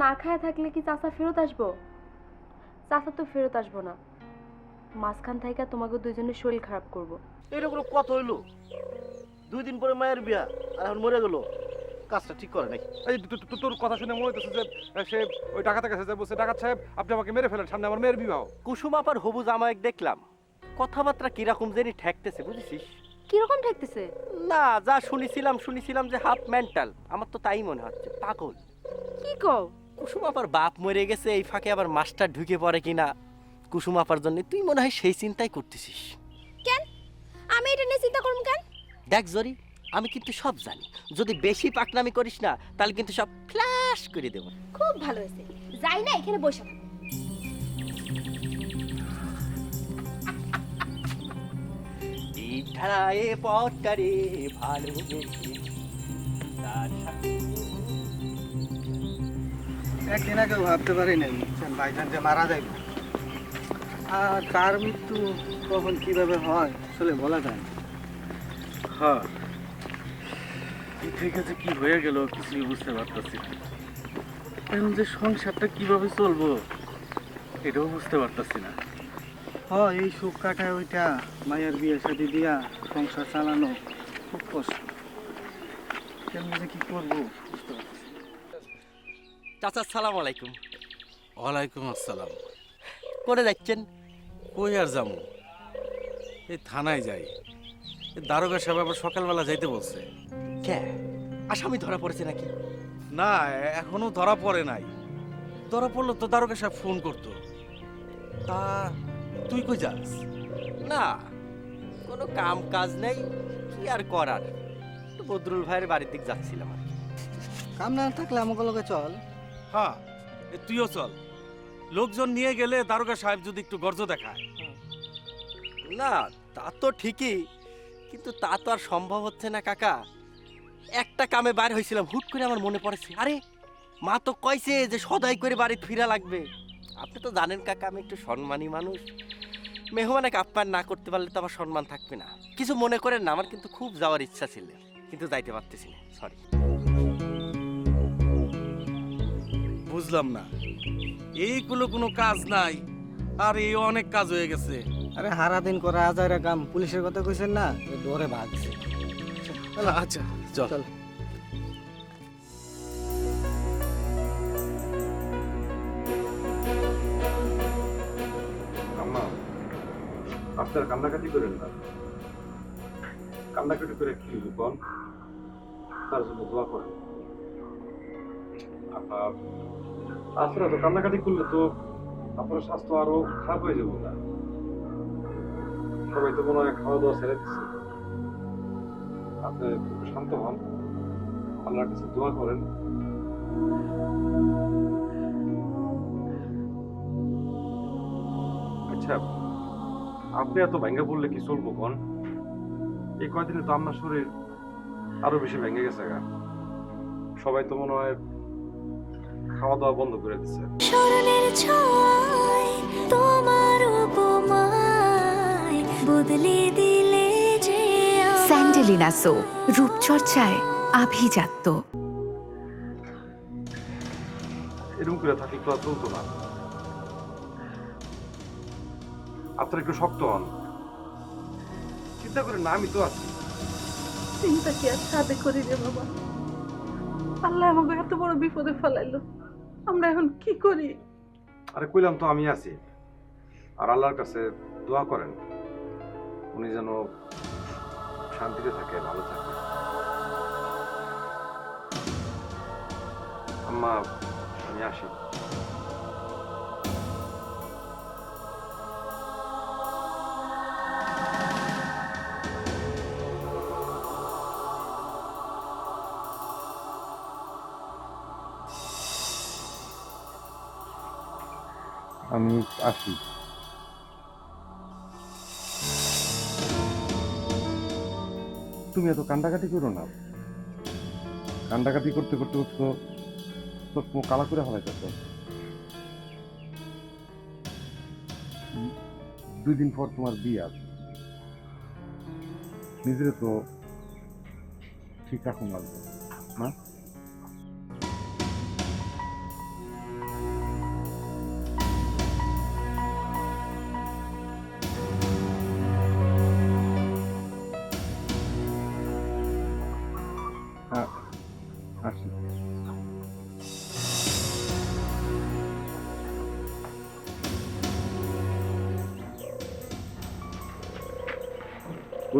খায়া থাকলে কি চাচা ফেরত আসব? চাচা তো ফেরত আসব না। মাঝখান থেকে তোমাকে দুজনের শরীর খারাপ করব। এটা কত হইল? দুই দিন পরে মায়ের বিয়া আর এখন মরে গেল। কাজটা ঠিক করে নাই। এই তোর কথা শুনে মনে হচ্ছে যে সে ওই ডাকাতের কাছে যায় বলছে ডাকাত সাহেব আপনি আমাকে মেরে ফেলেন সামনে আমার মেয়ের বিবাহ। কুসুম আপার হবু জামাইক দেখলাম। কথাবার্তা কীরকম জানি ঠেকতেছে বুঝেছিস? কীরকম ঠেকতেছে? না যা শুনেছিলাম শুনেছিলাম যে হাফ মেন্টাল। আমার তো তাই মনে হচ্ছে পাগল। কি কও? কুসুম আপার বাপ মরে গেছে এই ফাঁকে আবার মাস্টার ঢুকে পড়ে কিনা? কুসুম আপার জন্য তুই মনে হয় সেই চিন্তাই করতেছিস। কেন? আমি এটা নিয়ে চিন্তা করুম কেন? দেখ জরি আমি কিন্তু সব জানি। যদি বেশি পাকনামি করিস না তাহলে কিন্তু সব ফ্ল্যাশ করে দেবো। খুব ভালো হয়েছে। যাই না এখানে বসে। থাকো পটকারে ভালোবেসে তার সাথে একদিন আগে ভাবতে পারি নাই ভাইজান যে মারা যাইব। আর তার মৃত্যু কখন কীভাবে হয় আসলে বলা যায় হ্যাঁ। কি থেকে যে কি হয়ে গেল কিছুই বুঝতে পারতেছি না। এখন যে সংসারটা কীভাবে চলবো এটাও বুঝতে পারতেছি না। হ এই সুখ কাটায় ওইটা মায়ের বিয়ে শাদি দিয়া সংসার চালানো খুব কষ্ট। কেমনি যে কি করব বুঝতে। চাচা সালাম আলাইকুম। ওয়ালাইকুম আসসালাম। করে যাচ্ছেন? কই আর যামু এই থানায় যাই। এই দারোগা সাহেব আবার সকালবেলা যাইতে বলছে। কে? আসামি ধরা পড়েছে নাকি? না এখনও ধরা পড়ে নাই। ধরা পড়ল তো দারোগা সাহেব ফোন করতো। তা তুই কই যাস? না কোনো কাম কাজ নেই। কি আর করার? বদরুল ভাইয়ের বাড়ির দিক যাচ্ছিলাম আর কাম না থাকলে আমাকে লগে চল। হ্যাঁ এ তুইও চল। লোকজন নিয়ে গেলে দারোগা সাহেব যদি একটু গর্জ দেখায়। না, তা তো ঠিকই, কিন্তু তা তো আর সম্ভব হচ্ছে না, কাকা। একটা কামে বাইরে হয়েছিলাম, হুট করে আমার মনে পড়েছে। আরে, মা তো কইছে যে সদাই করে বাড়ি ফিরা লাগবে। আপনি তো জানেন কাকা, আমি একটু সম্মানী মানুষ। মেহমানকে আপ্যায়ন না করতে পারলে তো আমার সম্মান থাকবে না। কিছু মনে করেন না, আমার কিন্তু খুব যাওয়ার ইচ্ছা ছিল, কিন্তু যাইতে পারতেছি না সরি বুঝলাম না। এইগুলো কোনো কাজ নাই আর এই অনেক কাজ হয়ে গেছে। আরে হারা দিন করা হাজারা কাম পুলিশের কথা কইছেন না? ডরে ভাগছে আচ্ছা চল। চল। আপনার কান্নাকাটি করেন না। কান্নাকাটি করে কি বল? তার জন্য দোয়া করেন। আপনারা তো কান্নাকাটি করলে তো আপনার স্বাস্থ্য আরও খারাপ হয়ে যাব না। সবাই তো মনে হয় খাওয়া দাওয়া ছেড়ে দিচ্ছে। আপনি শান্ত হন। আল্লাহর কাছে দোয়া করেন। আচ্ছা আপনি এত ভেঙে পড়লে কি চলবো কোন এই কয়দিনে তো আপনার শরীর আরও বেশি ভেঙে গেছে গা। সবাই তো মনে হয় খাওয়া দাওয়া বন্ধ করে দিচ্ছে স্মরণের ছয় তোমার উপমায় বদলে দিলে যে। স্যান্ডেলিনা সো রূপচর্চায় আভিজাত্য। এরকম করে থাকলে তো আর চলতো না। আপনারা একটু শক্ত হন। চিন্তা করেন না আমি তো আছি। চিন্তা কি আর সাথে করি রে বাবা? আল্লাহ আমাকে এত বড় বিপদে ফেলাইলো। আমরা এখন কি করি? আরে কইলাম তো আমি আছি। আর আল্লাহর কাছে দোয়া করেন, উনি যেন শান্তিতে থাকে, ভালো থাকে। আম্মা, আমি আসি। আসি। তুমি এত কান্দাকাটি করো না। কান্দাকাটি করতে করতে তো তোর মুখ কালা করে ফেলাইতেছ দুই দিন পর তোমার বিয়ে আছে। নিজের তো ঠিক রাখুন লাগবে না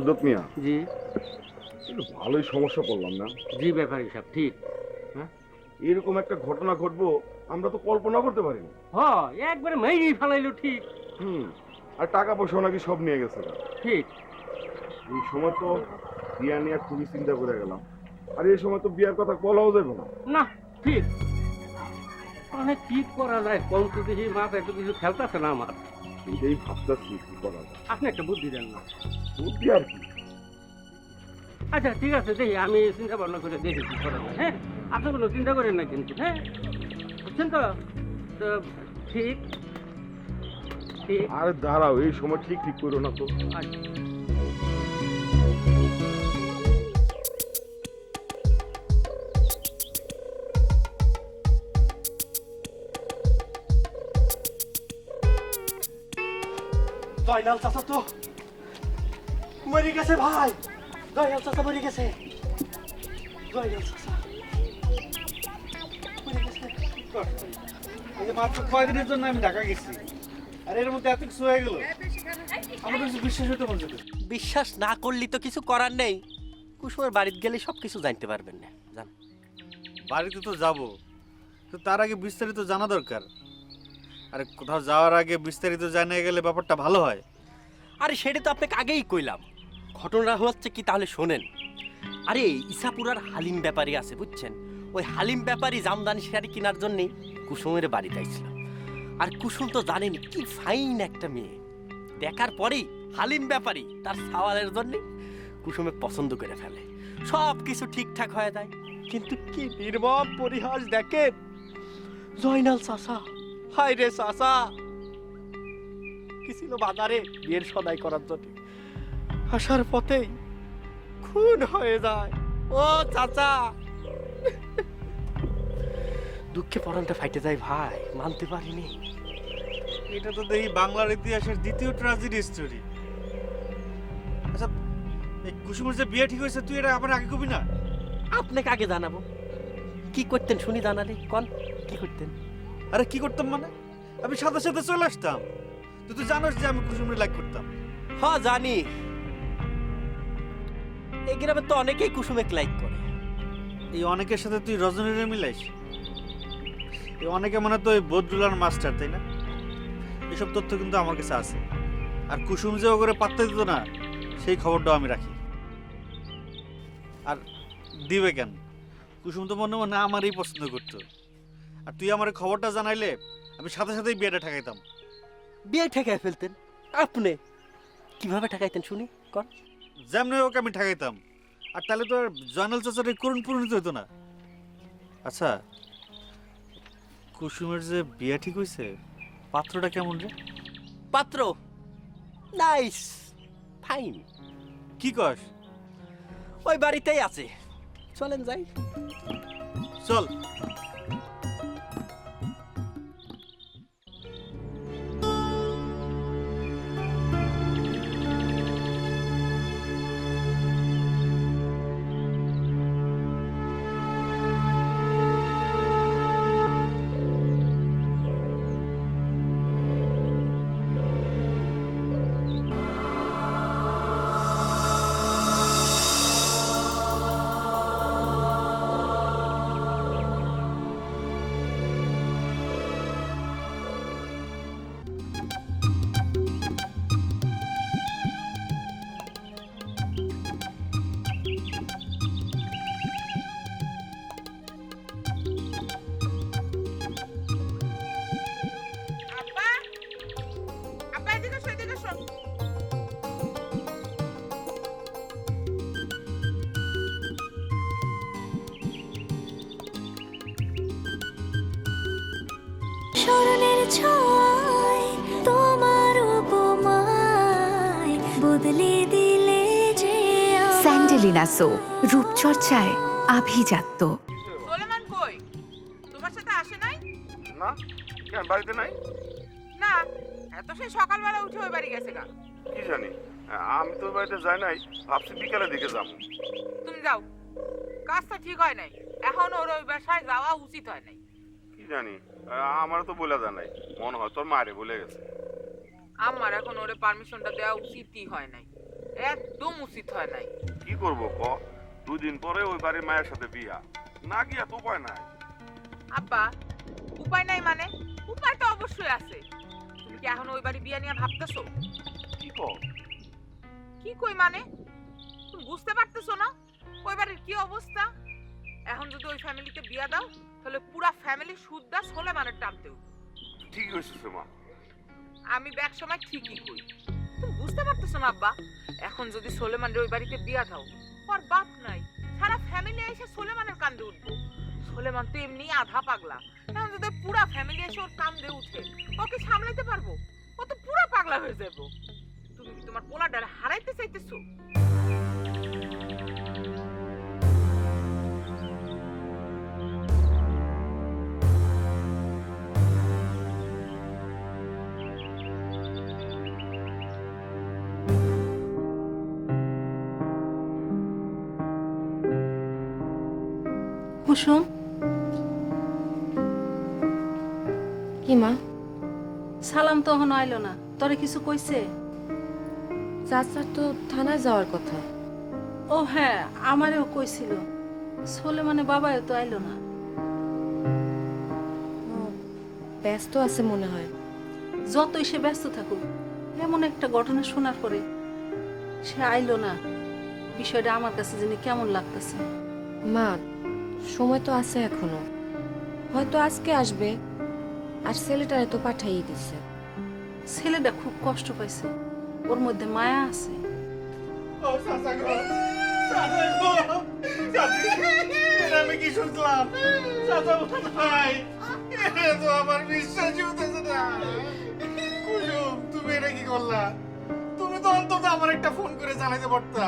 কুদ্দত মিয়া জি। ভালোই সমস্যা পড়লাম না? জি ব্যাপারী সাহেব ঠিক। হ্যাঁ? এরকম একটা ঘটনা ঘটবো আমরা তো কল্পনা করতে পারিনি। হ একবারে মেরি ফেলাইলো ঠিক। হুম আর টাকা পয়সা নাকি সব নিয়ে গেছে। ঠিক। এই সময় তো বিয়া নিয়ে খুবই চিন্তা করে গেলাম। আর এই সময় তো বিয়ার কথা বলাও যাবে না। না ঠিক। মানে কি করা যায় কোন তো দেখি মাথা একটু কিছু খেলতেছে না আমার। এটাই ভাবতেছি কি করা যায়। আপনি একটা বুদ্ধি দেন না। বুদ্ধি আর কি? আচ্ছা ঠিক আছে দেখি আমি চিন্তা ভাবনা করে দেখি কি করা যায় হ্যাঁ? আপনি কোনো চিন্তা করেন না কিন্তু হ্যাঁ? বুঝছেন তো? তো ঠিক ঠিক। আরে দাঁড়াও এই সময় ঠিক ঠিক করো না তো। আচ্ছা। জয়নাল চাচা তো মরে গেছে ভাই। জয়নাল চাচা মরে গেছে। জয়নাল চাচা মরে গেছে। এই যে মাত্র কয়দিনের জন্য আমি ঢাকা গেছি। আর এর মধ্যে এত কিছু হয়ে গেল। আমার কিছু বিশ্বাস হতে পারছে না। বিশ্বাস না করলি তো কিছু করার নেই। কুসুমের বাড়িতে গেলে সব কিছু জানতে পারবেন না। জান। বাড়িতে তো যাব। তো তার আগে বিস্তারিত জানা দরকার। আরে কোথাও যাওয়ার আগে বিস্তারিত জানিয়ে গেলে ব্যাপারটা ভালো হয়। আরে সেটা তো আপনাকে আগেই কইলাম। ঘটনা হচ্ছে কি তাহলে শোনেন। আরে ইসাপুরার হালিম ব্যাপারী আছে, বুঝছেন? ওই হালিম ব্যাপারী জামদানি শাড়ি কেনার জন্যই কুসুমের বাড়িতে আইছিলাম আর কুসুম তো জানেনি কি ফাইন একটা মেয়ে। দেখার পরেই হালিম ব্যাপারী তার সাওয়ালের জন্যে কুসুমে পছন্দ করে ফেলে। সব কিছু ঠিকঠাক হয়ে যায়। কিন্তু কি নির্মম পরিহাস দেখেন। জয়নাল চাষা হায় রে চাষা কি ছিল বাজারে? বিয়ের সদাই করার জন্য। আসার পথেই খুন হয়ে যায়। ও চাচা। দুঃখে পরানটা ফাইটে যায় ভাই মানতে পারিনি। এটা তো দেখি বাংলার ইতিহাসের দ্বিতীয় ট্র্যাজেডি স্টোরি আচ্ছা এই কুসুমের যে বিয়ে ঠিক হয়েছে তুই এটা আমার আগে কবি না? আপনাকে আগে জানাব। কি করতেন শুনি জানালে? কন? কি করতেন? আরে কি করতাম মানে? আমি সাথে সাথে চলে আসতাম। তুই তো জানোস যে আমি কুসুমের লাইক করতাম। হ জানি। এই গ্রামে তো অনেকেই কুসুমে লাইক করে। এই অনেকের সাথে তুই রজনীরে মিলাইস। এই অনেকে মানে তো ওই বদরুলার মাস্টার তাই না? এসব তথ্য কিন্তু আমার কাছে আছে। আর কুসুম যে ও করে পাত্তা দিত না সেই খবরটাও আমি রাখি। আর দিবে কেন? কুসুম তো মনে মনে আমারই পছন্দ করতো। আর তুই আমার খবরটা জানাইলে আমি সাথে সাথেই বিয়েটা ঠেকাইতাম। বিয়ে ঠেকায় ফেলতেন? আপনি কীভাবে ঠেকাইতেন শুনি কর যেমনি ওকে আমি ঠেকাইতাম। আর তাহলে তো আর জয়নাল চাচার এই করুণ পরিণত হতো না। আচ্ছা কুসুমের যে বিয়ে ঠিক হয়েছে পাত্রটা কেমন রে? পাত্র? Nice fine. কি কস? ওই বাড়িতেই আছে। চলেন যাই। চল। স্যান্ডেলিনা সো রূপচর্চায় আভিজাত্য। সোলেমান কই? তোমার সাথে আসে নাই? না কেন বাড়িতে নাই? না এত সেই সকালবেলা উঠে ওই বাড়ি গেছে গা। কি জানি আমি তো বাড়িতে যাই নাই ভাবছি বিকালের দিকে যাব। তুমি যাও কাজটা ঠিক হয় নাই এখন ওর ওই বাসায় যাওয়া উচিত হয় নাই। কি জানি আমার তো বলে যায় নাই মনে হয় তোর মারে বলে গেছে। আমার এখন ওরে পারমিশনটা দেওয়া উচিতই হয় নাই। একদম উচিত হয় নাই। কি করব ক? দুই দিন পরে ওই বাড়ির মায়ের সাথে বিয়া। না গিয়া তো উপায় নাই। আব্বা উপায় নাই মানে? উপায় তো অবশ্যই আছে। তুমি কি এখন ওই বাড়ি বিয়া নিয়ে ভাবতেছো? কি কর কি কই মানে? তুমি বুঝতে পারতেছো না? ওই বাড়ির কি অবস্থা? এখন যদি ওই ফ্যামিলিতে বিয়া দাও তাহলে পুরা ফ্যামিলি সুদ্দা সোলে মানের টানতে উঠবে। ঠিক হয়েছে মা। আমি ব্যাক সময় ঠিকই কই। তুমি বুঝতে পারতেছো না, আব্বা? এখন যদি সোলেমানের ওই বাড়িতে বিয়া থাও ওর বাপ নাই, সারা ফ্যামিলি এসে সোলেমানের কান্দে উঠবো। সোলেমান তো এমনি আধা পাগলা। এখন যদি পুরা ফ্যামিলি এসে ওর কান্দে উঠে, ওকে সামলাতে পারব? ও তো পুরা পাগলা হয়ে যাব। তুমি কি তোমার পোলাডার হারাইতে চাইতেছো? কুসুম। কি মা? সালাম তো এখনও আইলো না। তোরে কিছু কইছে? চাচার তো থানায় যাওয়ার কথা। ও হ্যাঁ আমারেও কইছিল। সোলে মানে বাবাও তো আইলো না। ব্যস্ত আছে মনে হয়। যতই সে ব্যস্ত থাকুক এমন একটা ঘটনা শোনার পরে সে আইলো না। বিষয়টা আমার কাছে জানি কেমন লাগতেছে? মা সময় তো আছে এখনও। হয়তো আজকে আসবে আর ছেলেটারে তো পাঠাইয়ে দিছে। ছেলেটা খুব কষ্ট পাইছে। ওর মধ্যে মায়া আছে। ও চাচা গো চাচা গো আমি কি শুনলাম ভাই তো আমার বিশ্বাসই হতেছে না। কুসুম তুমি এটা কি করলা? তুমি তো অন্তত আমার একটা ফোন করে জানাইতে পারতা।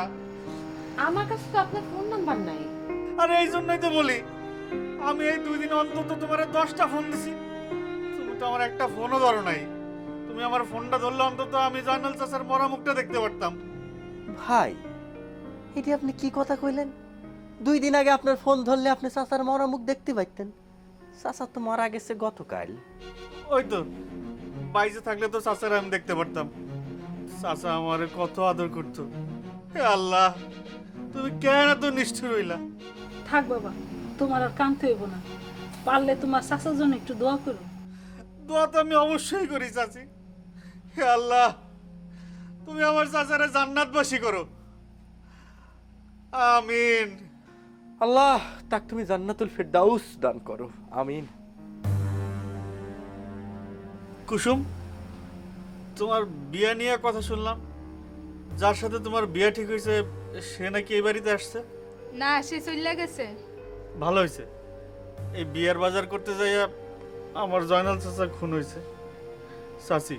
আমার কাছে তো আপনার ফোন নাম্বার নাই। আরে এই জন্যই তো বলি আমি এই দুই দিন অন্তত তোমার দশটা ফোন দিছি। তুমি তো আমার একটা ফোনও ধরো নাই। তুমি আমার ফোনটা ধরলে অন্তত আমি জয়নাল চাচার মরা মুখটা দেখতে পারতাম। ভাই এটি আপনি কি কথা কইলেন? দুই দিন আগে আপনার ফোন ধরলে আপনি চাচার মরা মুখ দেখতে পাইতেন। চাচা তো মারা গেছে গতকাল। ওই তো বাইজে থাকলে তো চাচার আমি দেখতে পারতাম। চাচা আমার কত আদর করতো। হে আল্লাহ তুমি কেন এত নিষ্ঠুর হইলা? থাক বাবা তোমার আর কানতে হইব না। পারলে তোমার চাচার জন্য একটু দোয়া করো। দোয়া তো আমি অবশ্যই করি চাচি। হে আল্লাহ তুমি আমার চাচারে জান্নাত জান্নাতবাসী করো। আমিন। আল্লাহ তাক তুমি জান্নাতুল ফেরদাউস দান করো। আমিন। কুসুম তোমার বিয়া নিয়ে কথা শুনলাম। যার সাথে তোমার বিয়া ঠিক হয়েছে সে নাকি এই বাড়িতে আসছে? না সে চলে গেছে। ভালো হয়েছে এই বিয়ার বাজার করতে যাইয়া আমার জয়নাল চাচা খুন হয়েছে চাচি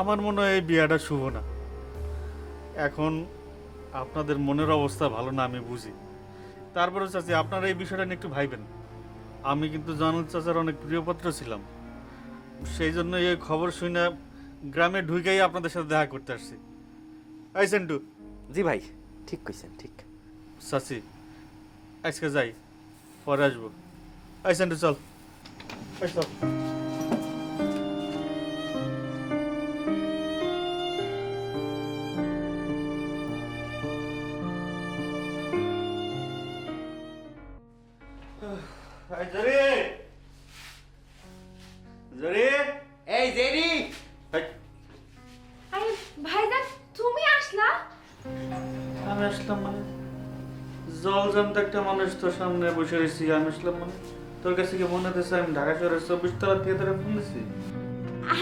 আমার মনে হয় এই বিয়াটা শুভ না। এখন আপনাদের মনের অবস্থা ভালো না আমি বুঝি। তারপরে চাচি আপনারা এই বিষয়টা নিয়ে একটু ভাইবেন। আমি কিন্তু জয়নাল চাচার অনেক প্রিয়পাত্র ছিলাম। সেই জন্য এই খবর শুনে গ্রামে ঢুকেই আপনাদের সাথে দেখা করতে আসছি। এই সেন্টু। জি ভাই ঠিক কইছেন ঠিক। চাচি আজকে যাই পরে আসব। আইসান চল। চল। তোর সামনে বসে রয়েছি আমি আসলাম মানে তোর কাছে কি মনে হতেছে আমি ঢাকা শহরের চব্বিশ তলা থিয়েটারে ফোন দিছি?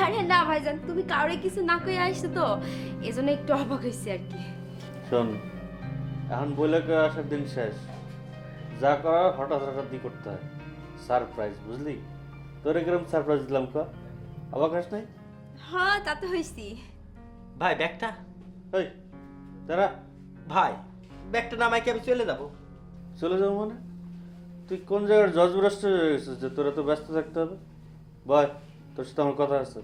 আরে না ভাইজান তুমি কাউরে কিছু না কই আসছো তো। এজন্য একটু অবাক হয়েছি আর কি। শোন এখন বলে করে আসার দিন শেষ। যা করার হঠাৎ হঠাৎ দিয়ে করতে হয়। সারপ্রাইজ বুঝলি? তোর কিরম সারপ্রাইজ দিলাম ক? অবাক হাস নাই? হ্যাঁ তা তো হয়েছি ভাই ব্যাগটা? ওই তারা ভাই ব্যাগটা নামাই কি আমি চলে যাব। চলে যাব মানে? তুই কোন জায়গার জজ রাষ্ট্র হয়ে গেছিস যে তোরা তো ব্যস্ত থাকতে হবে? বয় তোর সাথে আমার কথা আছে।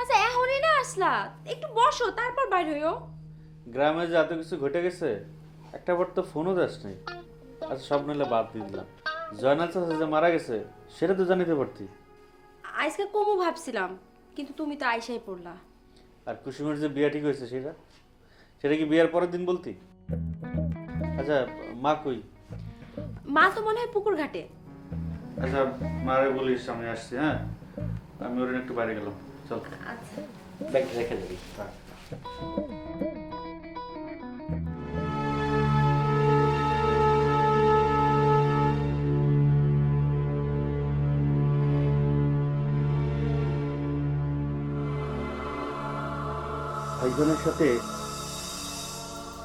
আচ্ছা এখনই না আসলা? একটু বসো তারপর বাইর হইও গ্রামে যে এত কিছু ঘটে গেছে একটা বার তো ফোনও দাস নাই। আচ্ছা সব নিলে বাদ দিয়ে দিলাম। জয়নাল চাচা যে মারা গেছে সেটা তো জানিতে পারতি। আজকে কমু ভাবছিলাম কিন্তু তুমি তো আইসাই পড়লা। আর কুসুমের যে বিয়া ঠিক হয়েছে সেটা? সেটা কি বিয়ের পরের দিন বলতি? আচ্ছা মা কই? মা তো মনে হয় পুকুর ঘাটে। আচ্ছা মারে বলিস আমি আসছি হ্যাঁ? আমি ওর একটু বাইরে গেলাম চল। আচ্ছা। ব্যাগ রেখে যাবি ভাইজনের সাথে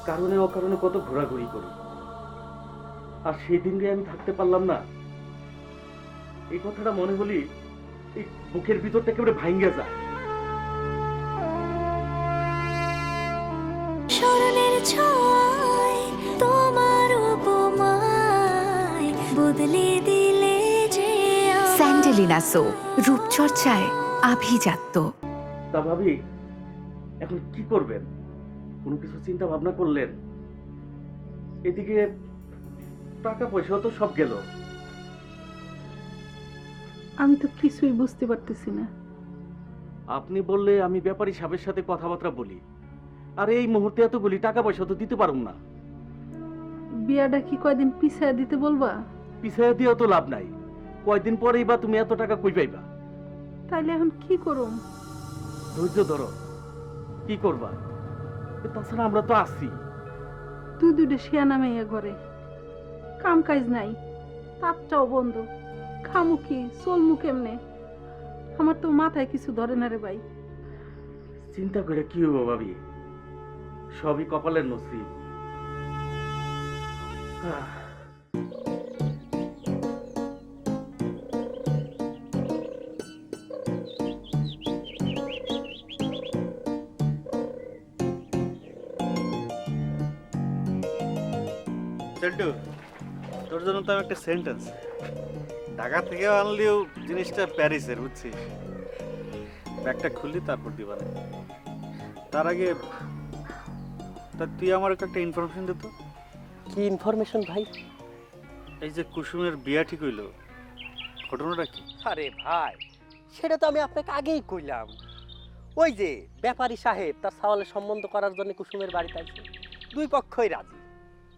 কারণে অকারণে কত ঘোরাঘুরি করি। আর সেই দিনকে আমি থাকতে পারলাম না। এই কথাটা মনে হলি এই বুকের ভিতরটা একেবারে ভাঙ্গে যায়। স্মরণের ছয় তোমার উপমায় বদলে দিলে যে স্যান্ডেলিনা সো রূপচর্চায় আভিজাত্য। তা ভাবি এখন কি করবেন? কোনো কিছু চিন্তা ভাবনা করলেন? এদিকে টাকা পয়সাও তো সব গেল। আমি তো কিছুই বুঝতে পারতেছি না। আপনি বললে আমি ব্যাপারী সাহেবের সাথে কথাবার্তা বলি। আর এই মুহূর্তে এতগুলি টাকা পয়সা তো দিতে পারুম না। বিয়াটা কি কয়দিন পিছায় দিতে বলবা? পিছাইয়া দিয়েও তো লাভ নাই। কয়দিন পরেই বা তুমি এত টাকা কই পাইবা? তাইলে এখন কি করুম? ধৈর্য ধরো। কি করবা? তাছাড়া আমরা তো আছি। তুই দুইটা শিয়ানা মেয়ে ঘরে। কাম কাজ নাই। তাপটাও বন্ধ। খামু কি চলমু কেমনে? আমার তো মাথায় কিছু ধরে না রে ভাই। চিন্তা করে কি হব ভাবি? সবই কপালের নসিব। সেন্টু তোর জন্য তো আমি একটা সেন্টেন্স ঢাকা থেকে আনলেও জিনিসটা প্যারিসের বুঝছিস? ব্যাগটা খুললি তারপর দিবা না তার আগে তা তুই আমার একটা ইনফরমেশন দিত কি ইনফরমেশন ভাই? এই যে কুসুমের বিয়া ঠিক হইল ঘটনাটা কি? আরে ভাই সেটা তো আমি আপনাকে আগেই কইলাম। ওই যে ব্যাপারী সাহেব তার সাওয়ালের সম্বন্ধ করার জন্য কুসুমের বাড়িতে আছে দুই পক্ষই রাজি।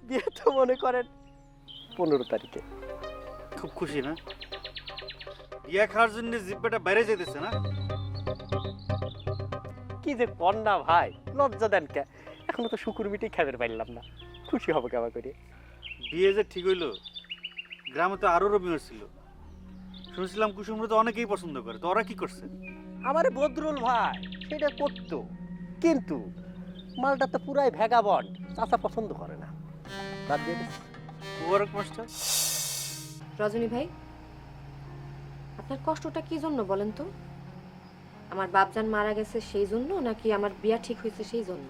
বিয়ে তো মনে করেন পনেরো তারিখে। খুব খুশি না? বিয়া খাওয়ার জন্য জিব্বাটা বাইরে যেতেছে না? কি যে কন্যা ভাই লজ্জা দেন কে? এখনও তো শুকুর মিটেই খাবার পাইলাম না। খুশি হবে কেমন করে বিয়ে যে ঠিক হইল গ্রামে তো আরও রবিবার ছিল শুনছিলাম কুসুমরা তো অনেকেই পছন্দ করে তো ওরা কি করছে? আমারে বদরুল ভাই সেটা করতো। কিন্তু মালটা তো পুরাই ভ্যাগাবন্ড চাচা পছন্দ করে না। বাদ দিয়ে ওয়ার্ক মাস্টার। রজনী ভাই আপনার কষ্টটা কি জন্য বলেন তো? আমার বাপজান মারা গেছে সেই জন্য নাকি আমার বিয়া ঠিক হয়েছে সেই জন্য?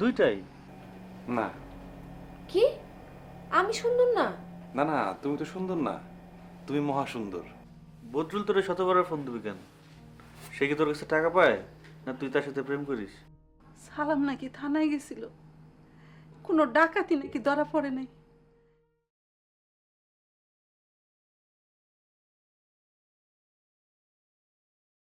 দুইটাই। না। কি? আমি সুন্দর না? না না তুমি তো সুন্দর না। তুমি মহা সুন্দর। বদরুল তোরে শতবার ফোন দিবি কেন? সে কি তোর কাছে টাকা পায় না তুই তার সাথে প্রেম করিস? সালাম নাকি থানায় গেছিল? কোনো ডাকাতি নাকি ধরা পড়ে নাই?